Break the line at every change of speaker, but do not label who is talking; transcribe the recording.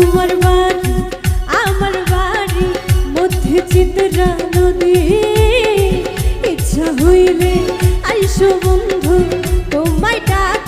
তোমার বাড়ি আমার বাড়ি মধ্যে চিত্রা নদী ইচ্ছা হইলে আইসো বন্ধু তোমায় ডাক